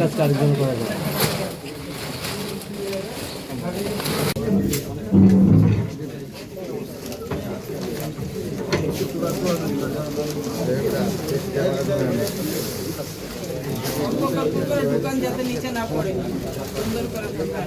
কাজটা আরেকজন করা যায়। দোকান যাতে নিচে না পড়ে সুন্দর করে দোকান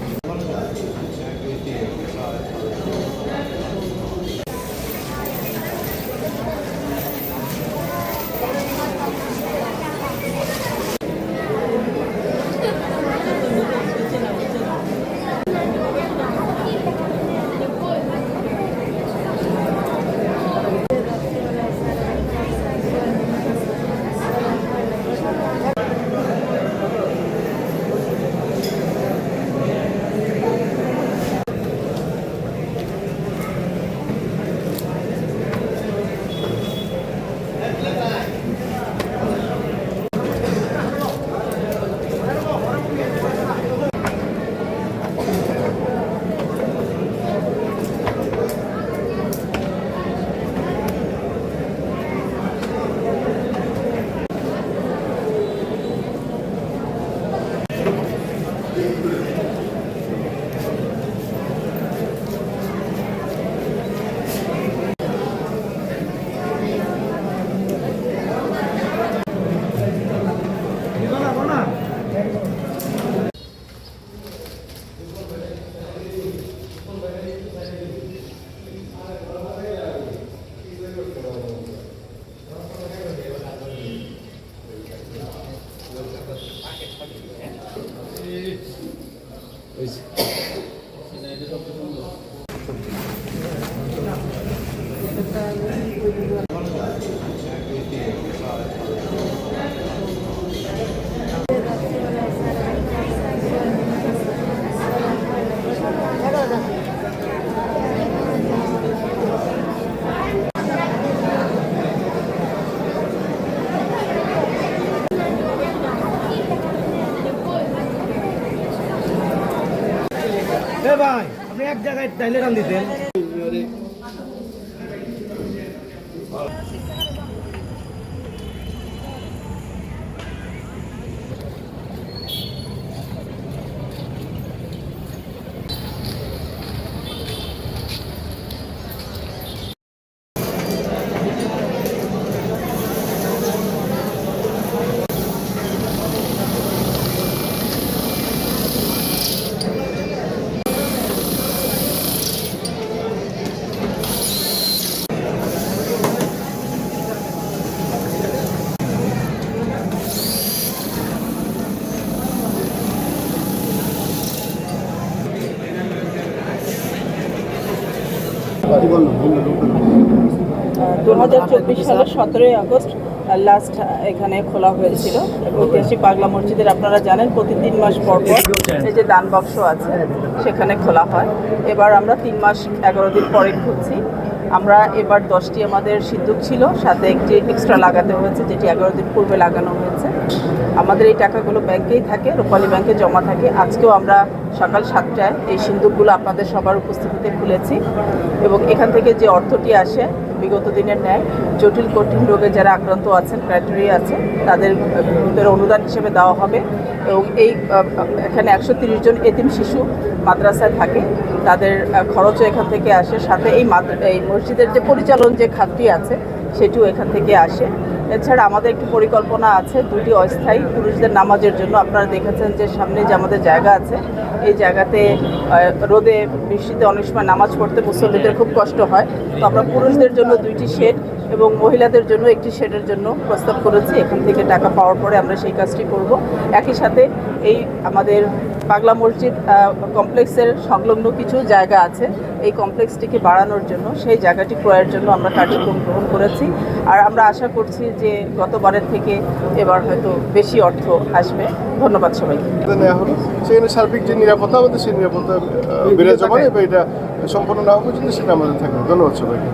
ভাই আপনি এক জায়গায় টাইলে টান দিতেন। Wow. দু হাজার চব্বিশ সালের সতেরোই আগস্ট লাস্ট এখানে খোলা হয়েছিল। ঐতিহাসিক পাগলা মসজিদের আপনারা জানেন, প্রতি তিন মাস পর পর এই যে দান বাক্স আছে, সেখানে খোলা হয়। এবার আমরা তিন মাস এগারো দিন পরে খুলছি আমরা এবার দশটি আমাদের সিদ্ধুক ছিল, সাথে একটি এক্সট্রা লাগাতে হয়েছে, যেটি এগারো দিন পূর্বে লাগানো হয়েছে। আমাদের এই টাকাগুলো ব্যাংকেই থাকে, রূপালী ব্যাংকে জমা থাকে। আজকেও আমরা সকাল সাতটায় এই সিন্দুকগুলো আপনাদের সবার উপস্থিতিতে খুলেছি এবং এখান থেকে যে অর্থটি আসে, বিগত দিনের ন্যায়, জটিল, কঠিন রোগে যারা আক্রান্ত আছেন, ক্রাইটেরিয়া আছে, তাদের অনুদান হিসেবে দেওয়া হবে এবং এই, এখানে একশো জন এতিম শিশু মাদ্রাসায় থাকে। তাদের, খরচও এখান থেকে আসে। সাথে এই এই মসজিদের যে পরিচালন যে খাতটি আছে, সেটিও এখান থেকে আসে। এছাড়া আমাদের একটি পরিকল্পনা আছে, দুটি অস্থায়ী পুরুষদের নামাজের জন্য। আপনারা দেখেছেন যে সামনে যে আমাদের জায়গা আছে, এই জায়গাতে রোদে বৃষ্টিতে অনেক সময় নামাজ পড়তে মুসল্লিদের খুব কষ্ট হয়। তো আমরা পুরুষদের জন্য দুইটি শেড এবং মহিলাদের জন্য একটি শেডের জন্য প্রস্তাব করেছি। এখান থেকে টাকা পাওয়ার পরে আমরা সেই কাজটি করব। একই সাথে এই আমাদের পাগলা মসজিদ কমপ্লেক্সের সংলগ্ন কিছু জায়গা আছে। এই কমপ্লেক্সটিকে বাড়ানোর জন্য সেই জায়গাটি ক্রয়ের জন্য আমরা কার্যক্রম গ্রহণ করেছি। আর আমরা আশা করছি যে গতবারের থেকে এবার হয়তো বেশি অর্থ আসবে। ধন্যবাদ সবাইকে। সেখানে সার্বিক যে নিরাপত্তা আমাদের সেই নিরাপত্তা বিরাজমান এবং এটা সম্পূর্ণ না হওয়া পর্যন্ত সেটা আমাদের থাকবে। ধন্যবাদ সবাইকে।